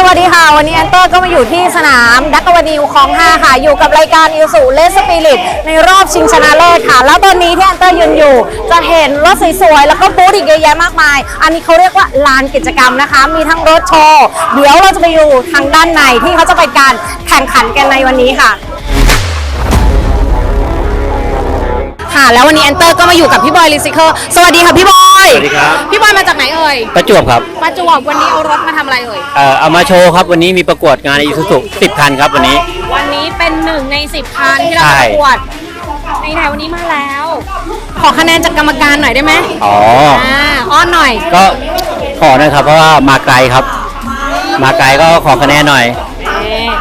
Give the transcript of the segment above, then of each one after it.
สวัสดีค่ะ วันนี้แอนเตอร์ก็มาอยู่ที่สนามดักวานิวคอง5ค่ะ อยู่กับรายการอิสุเลสสปิริตในรอบชิงชนะเลิศค่ะ แล้วตอนนี้ที่แอนเตอร์ยืนอยู่ จะเห็นรถสวยๆ แล้วก็บูธอีกเยอะแยะมากมาย อันนี้เขาเรียกว่าลานกิจกรรมนะคะ มีทั้งรถโชว์ เดี๋ยวเราจะไปอยู่ทางด้านในที่เขาจะไปการแข่งขันกันในวันนี้ค่ะ ค่ะ แล้ววันนี้แอนเตอร์ก็มาอยู่กับพี่บอยลิซิเคิลสวัสดีค่ะพี่บอยสวัสดีครับ พี่บอยมาจากไหนเอ่ยประจวบครับประจวบวันนี้เอารถมาทำอะไรเอ่ย เอ่อเอามาโชว์ครับวันนี้มีประกวดงานอีซูซุ10คันครับวันนี้ วันนี้เป็นหนึ่งในสิบคันที่เราใช่จะประกวดในไหนวันนี้มาแล้ว ขอคะแนนจากกรรมการหน่อยได้ไหมอ๋อ อ่าอ้อนหน่อย ก็ขอนะครับ เพราะว่ามาไกลครับ มาไกลก็ขอคะแนนหน่อย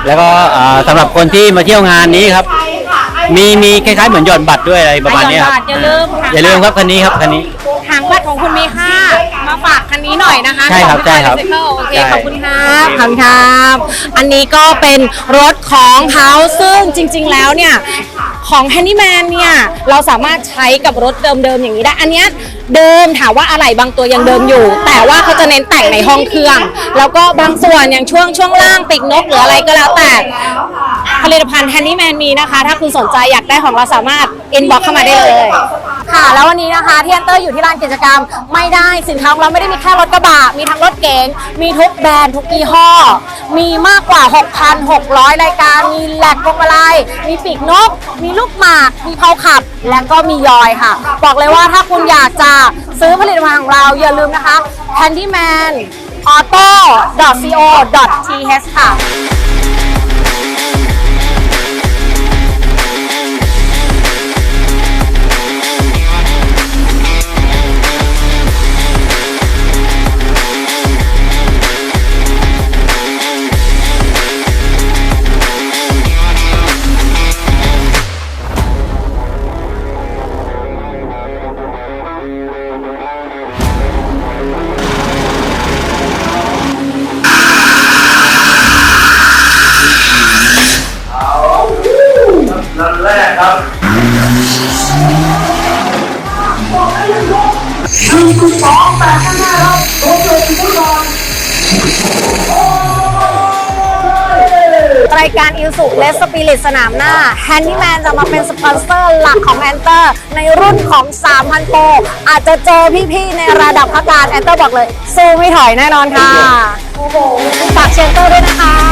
แล้วก็เอ่อสำหรับคนที่มาเที่ยวงานนี้ครับ มีมีคล้ายๆเหมือนหย่อนบัตรด้วยอะไรประมาณนี้ครับ อย่าลืมอย่าลืมครับคันนี้ครับคันนี้หางบัตรของคุณมีค่ามาฝากคันนี้หน่อยนะคะใช่ครับของใช่ครับพี่บอย Bicycle โอเคใช่ขอบคุณครับขอบคุณครับ อันนี้ก็เป็นรถของเขาซึ่งจริง ๆ แล้วเนี่ยของ Handyman เนี่ยเราสามารถใช้กับรถเดิมๆอย่างนี้ได้ อันเนี้ยเดิมถามว่าอะไรบางตัวยังเดิมอยู่ แต่ว่าเขาจะเน้นแต่งในห้องเครื่อง แล้วก็บางส่วนอย่างช่วงช่วงล่างปีกนกหรืออะไรก็แล้วแต่ผลิตภัณฑ์ Handyman มีนะคะ ถ้าคุณสนใจอยากได้ของเราสามารถ inbox เข้ามาได้เลย ค่ะ แล้ววันนี้นะคะที่แอนเตอร์อยู่ที่ลานกิจกรรม ไม่ได้สินค้าของเราไม่ได้มีแค่รถกระบะมีทั้งรถเก๋งมีทุกแบรนด์ทุกยี่ห้อ มีมากกว่า 6,600 รายการ มีแหลกพวงมาลัยมีปีกนก มีลูกหมาก มีเพาขับ และก็มียอยค่ะ บอกเลยว่าถ้าคุณอยากจะซื้อผลิตภัณฑ์ของเราอย่าลืมนะคะ handyman auto co th ค่ะ รายการอิลสุและสปิริตสนามหน้า Handyman จะมาเป็นสปอนเซอร์หลักของแอนเตอร์ ในรุ่นของ 3,000โปรอาจจะเจอพี่ๆในระดับพักการแอนเตอร์บอกเลย สู้ไม่ถอยแน่นอนค่ะฝากเชียร์เตอร์ด้วยนะคะ